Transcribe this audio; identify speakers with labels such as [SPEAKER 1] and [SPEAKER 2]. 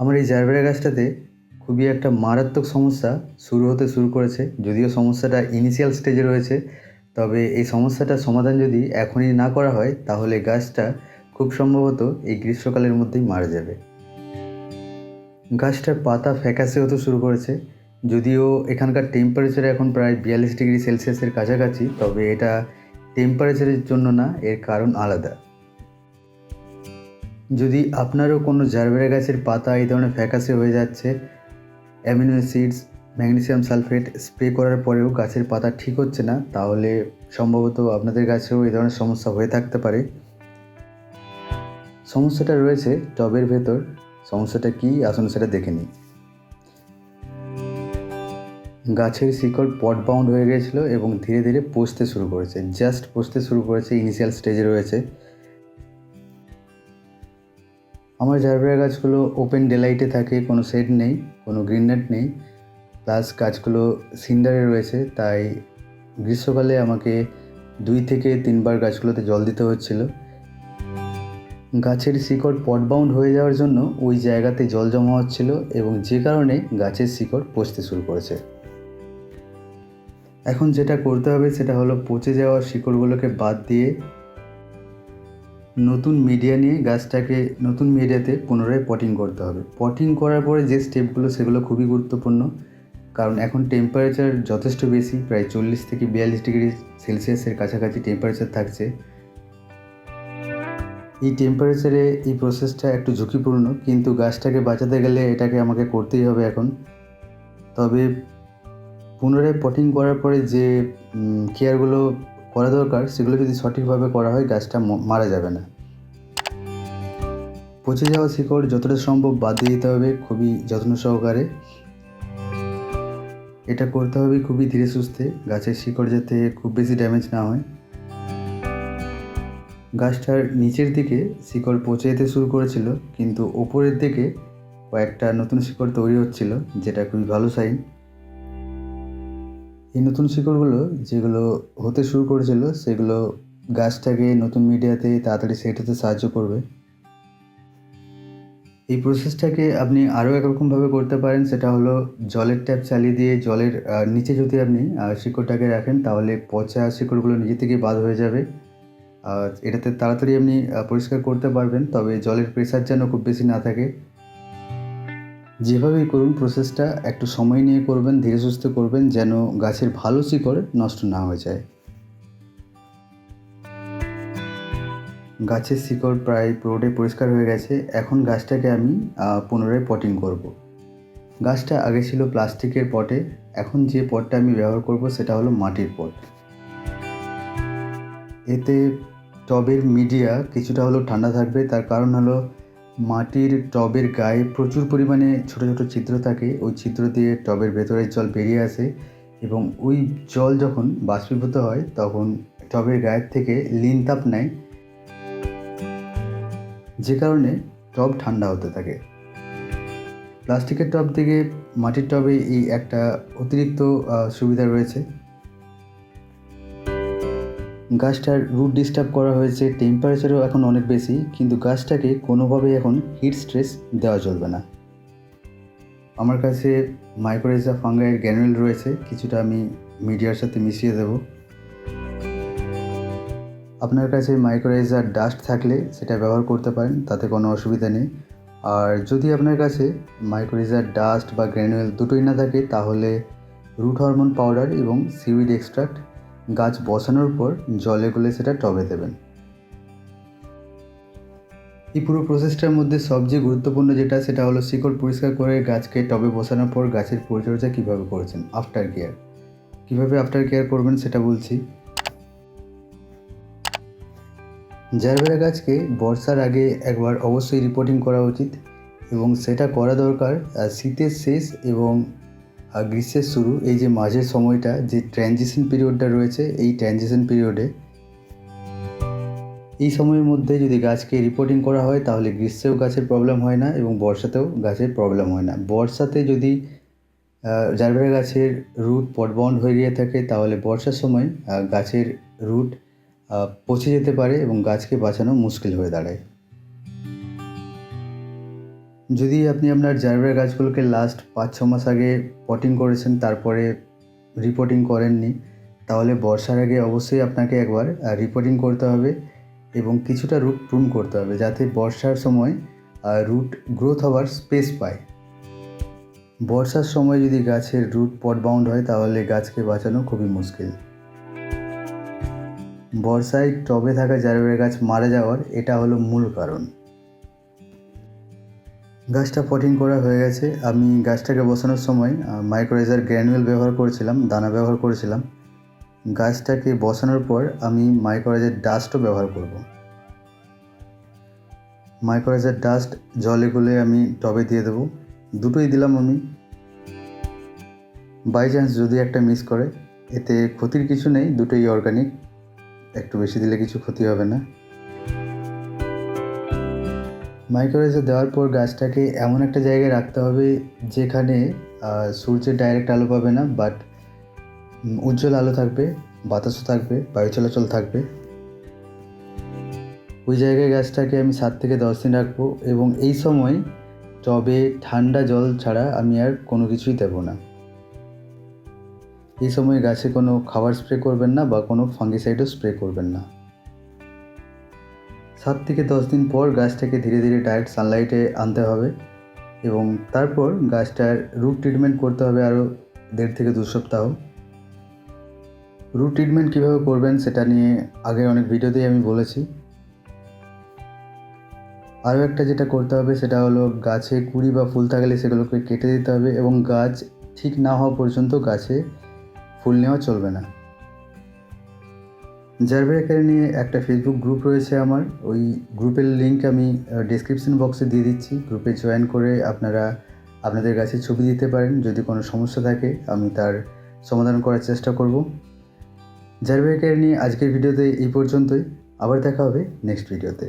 [SPEAKER 1] আমার এই জারবেরা গাছটাতে খুবই একটা মারাত্মক সমস্যা শুরু হতে শুরু করেছে। যদিও সমস্যাটা ইনিশিয়াল স্টেজে রয়েছে, তবে এই সমস্যাটার সমাধান যদি এখনই না করা হয়, তাহলে গাছটা খুব সম্ভবত এই গ্রীষ্মকালের মধ্যেই মারা যাবে। গাছটার পাতা ফ্যাকাসে হতে শুরু করেছে। যদিও এখানকার টেম্পারেচার এখন প্রায় বিয়াল্লিশ ডিগ্রি সেলসিয়াসের কাছাকাছি, তবে এটা টেম্পারেচারের জন্য না, এর কারণ আলাদা। যদি আপনারও কোনো জারবেরা গাছের পাতা এই ধরনের ফ্যাকাসে হয়ে যাচ্ছে, amino acids, magnesium sulphate spray করার পরেও গাছের পাতা ঠিক হচ্ছে না, তাহলে সম্ভবত আপনাদের গাছেও এই ধরনের সমস্যা হয়ে থাকতে পারে। সমস্যাটা রয়েছে টবের ভেতর, সমস্যাটা কী আসুন সেটা দেখে নিই। গাছের শিকড় পট বাউন্ড হয়ে গিয়েছিল এবং ধীরে ধীরে পচতে শুরু করেছে, জাস্ট পচতে শুরু করেছে, ইনিশিয়াল স্টেজে রয়েছে। আমার জারবেরা গাছগুলো ওপেন ডেলাইটে থাকে, কোনো শেড নেই, কোনো গ্রিন নেট নেই প্লাস গাছগুলো সিন্ডারে রয়েছে, তাই গ্রীষ্মকালে আমাকে দুই থেকে তিনবার গাছগুলোতে জল দিতে হচ্ছিল। গাছের শিকড় পট বাউন্ড হয়ে যাওয়ার জন্য ওই জায়গাতে জল জমা হচ্ছিল এবং যে কারণে গাছের শিকড় পচতে শুরু করেছে। এখন যেটা করতে হবে সেটা হলো পচে যাওয়া শিকড়গুলোকে বাদ দিয়ে নতুন মিডিয়া নিয়ে গাছটাকে নতুন মিডিয়াতে পুনরায় পটিং করতে হবে। পটিং করার পরে যে স্টেপগুলো সেগুলো খুবই গুরুত্বপূর্ণ। কারণ এখন টেম্পারেচার যথেষ্ট বেশি, প্রায় চল্লিশ থেকে বিয়াল্লিশ ডিগ্রি সেলসিয়াসের কাছাকাছি টেম্পারেচার থাকছে। এই টেম্পারেচারে এই প্রসেসটা একটু ঝুঁকিপূর্ণ, কিন্তু গাছটাকে বাঁচাতে গেলে এটাকে আমাকে করতেই হবে এখন। তবে পুনরায় পটিং করার পরে যে কেয়ারগুলো করা দরকার, সেগুলো যদি সঠিকভাবে করা হয়, গাছটা মারা যাবে না। পচে যাওয়া শিকড় যতটা সম্ভব বাদ দিয়ে দিতে হবে খুবই যত্ন সহকারে। এটা করতে হবে খুবই ধীরে সুস্থে, গাছের শিকড় যাতে খুব বেশি ড্যামেজ না হয়। গাছটার নিচের দিকে শিকড় পচে যেতে শুরু করেছিল, কিন্তু ওপরের দিকে কয়েকটা নতুন শিকড় তৈরি হচ্ছিল, যেটা খুবই ভালো সাইন এই নতুন শিকড়গুলো যেগুলো হতে শুরু করেছিল, সেগুলো গাছটাকে নতুন মিডিয়াতে তাড়াতাড়ি সেট হতে সাহায্য করবে। এই প্রসেসটাকে আপনি আরও একরকমভাবে করতে পারেন, সেটা হলো জলের ট্যাপ চালিয়ে দিয়ে জলের নিচে যদি আপনি শিকড়টাকে রাখেন, তাহলে পচা শিকড়গুলো নিজে থেকে বাদ হয়ে যাবে। এটাতে তাড়াতাড়ি আপনি পরিষ্কার করতে পারবেন, তবে জলের প্রেশার যেন খুব বেশি না থাকে। যেভাবেই করুন প্রসেসটা একটু সময় নিয়ে করবেন, ধীরে সুস্থে করবেন, যেন গাছের ভালো শিকড় নষ্ট না হয়ে যায়। গাছের শিকড় প্রায় পুরোটাই পরিষ্কার হয়ে গেছে। এখন গাছটাকে আমি পুনরায় পটিং করব। গাছটা আগে ছিল প্লাস্টিকের পটে, এখন যে পটটা আমি ব্যবহার করব সেটা হলো মাটির পট। এতে টবের মিডিয়া কিছুটা হলেও ঠান্ডা থাকবে, তার কারণ হলো মাটির টবের গায়ে প্রচুর পরিমাণে ছোট ছোট ছিদ্র থাকে। ওই ছিদ্র দিয়ে টবের ভেতরের জল বেরিয়ে আসে এবং ওই জল যখন বাষ্পীভূত হয়, তখন টবের গায়ের থেকে লিন তাপ নেয়। যে কারণে টব ঠান্ডা হতে থাকে। প্লাস্টিকের টব থেকে মাটির টবে এই একটা অতিরিক্ত সুবিধা রয়েছে। গাছটার রুট ডিস্টার্ব করা হয়েছে টেম্পারেচারও এখন অনেক বেশি, কিন্তু গাছটাকে কোনোভাবেই এখন হিট স্ট্রেস দেওয়া চলবে না। আমার কাছে মাইক্রোরেজা ফাঙ্গাইয়ের গ্যানুয়েল রয়েছে, কিছুটা আমি মিডিয়ার সাথে মিশিয়ে দেব। আপনার কাছে মাইক্রোরেজার ডাস্ট থাকলে সেটা ব্যবহার করতে পারেন, তাতে কোনো অসুবিধা নেই। আর যদি আপনার কাছে মাইক্রোরেজার ডাস্ট বা গ্র্যানুয়েল দুটোই না থাকে, তাহলে রুট হরমোন পাউডার এবং সিউইড এক্সট্রাক্ট গাছ বসানোর পর জলে গুলে সেটা টবে দেবেন। এই পুরো প্রসেসটার মধ্যে সবচেয়ে গুরুত্বপূর্ণ যেটা, সেটা হলো শিকড় পরিষ্কার করে গাছকে টবে বসানোর পর গাছের পরিচর্যা কীভাবে করেছেন? আফটার কেয়ার কীভাবে আফটার কেয়ার করবেন সেটা বলছি। জারবেরা গাছকে বর্ষার আগে একবার অবশ্যই রিপোর্টিং করা উচিত এবং সেটা করা দরকার শীতের শেষ এবং আর গ্রীষ্মের শুরু, এই যে মাঝের সময়টা, যে ট্রানজিশন পিরিয়ডটা রয়েছে, এই ট্রানজিশন পিরিয়ডে এই সময়ের মধ্যে যদি গাছকে রিপোর্টিং করা হয়, তাহলে গ্রীষ্মেও গাছের প্রবলেম হয় না এবং বর্ষাতেও গাছের প্রবলেম হয় না। বর্ষাতে যদি জারবেরা গাছের রুট পটবন্ড হয়ে গিয়ে থাকে, তাহলে বর্ষার সময় গাছের রুট পচে যেতে পারে এবং গাছকে বাঁচানো মুশকিল হয়ে দাঁড়ায়। যদি আপনি আপনার জারবেরা গাছগুলোকে লাস্ট পাঁচ, ছ মাস আগে পটিং করেছেন, তারপরে রিপোর্টিং করেননি, তাহলে বর্ষার আগে অবশ্যই আপনাকে একবার রিপোর্টিং করতে হবে এবং কিছুটা রুট প্রুন করতে হবে যাতে বর্ষার সময় রুট গ্রোথ হওয়ার স্পেস পায়। বর্ষার সময় যদি গাছের রুট পট বাউন্ড হয়, তাহলে গাছকে বাঁচানো খুবই মুশকিল। বর্ষায় টবে থাকা জারবেরা গাছ মারা যাওয়ার এটা হলো মূল কারণ। গাছটা পটিং করা হয়ে গেছে। আমি গাছটাকে বসানোর সময় মাইক্রোরাইজার গ্র্যানুয়েল ব্যবহার করেছিলাম, দানা ব্যবহার করেছিলাম। গাছটাকে বসানোর পর আমি মাইক্রোরাইজার ডাস্টও ব্যবহার করব। মাইক্রোরাইজার ডাস্ট জলে গুলে আমি টবে দিয়ে দেবো। দুটোই দিলাম আমি। বাই চান্স যদি একটা মিস করে, এতে ক্ষতির কিছু নেই, দুটোই অর্গানিক একটু বেশি দিলে কিছু ক্ষতি হবে না। মাইক্রোরাইজার দেওয়ার পর গাছটাকে এমন একটা জায়গায় রাখতে হবে যেখানে সূর্যের ডাইরেক্ট আলো পাবে না বাট উজ্জ্বল আলো থাকবে, বাতাসও থাকবে, বায়ু চলাচল থাকবে। ওই জায়গায় গাছটাকে আমি সাত থেকে দশ দিন রাখব এবং এই সময় টবে ঠান্ডা জল ছাড়া আমি আর কোনো কিছুই দেবো না। এই সময় গাছে কোনো খাবার স্প্রে করবেন না বা কোনো ফাঙ্গিসাইডও স্প্রে করবেন না। সাত থেকে দশ দিন পর গাছটাকে ধীরে ধীরে ডাইরেক্ট সানলাইটে আনতে হবে এবং তারপর গাছটার রুট ট্রিটমেন্ট করতে হবে আরও দেড় থেকে দু সপ্তাহ। রুট ট্রিটমেন্ট কীভাবে করবেন সেটা নিয়ে আগের অনেক ভিডিওতেই আমি বলেছি। আরও একটা যেটা করতে হবে সেটা হলো গাছে কুড়ি বা ফুল থাকলে সেগুলোকে কেটে দিতে হবে এবং গাছ ঠিক না হওয়া পর্যন্ত গাছে ফুল নেওয়া চলবে না। জারবেরাকারি নিয়ে একটা ফেসবুক গ্রুপ রয়েছে আমার। ওই গ্রুপের লিঙ্ক আমি ডিসক্রিপশন বক্সে দিয়ে দিচ্ছি। গ্রুপে জয়েন করে আপনারা আপনাদের কাছে ছবি দিতে পারেন। যদি কোনো সমস্যা থাকে, আমি তার সমাধান করার চেষ্টা করব। জারবেরাকারি নিয়ে আজকের ভিডিওতে এই পর্যন্তই। আবার দেখা হবে নেক্সট ভিডিওতে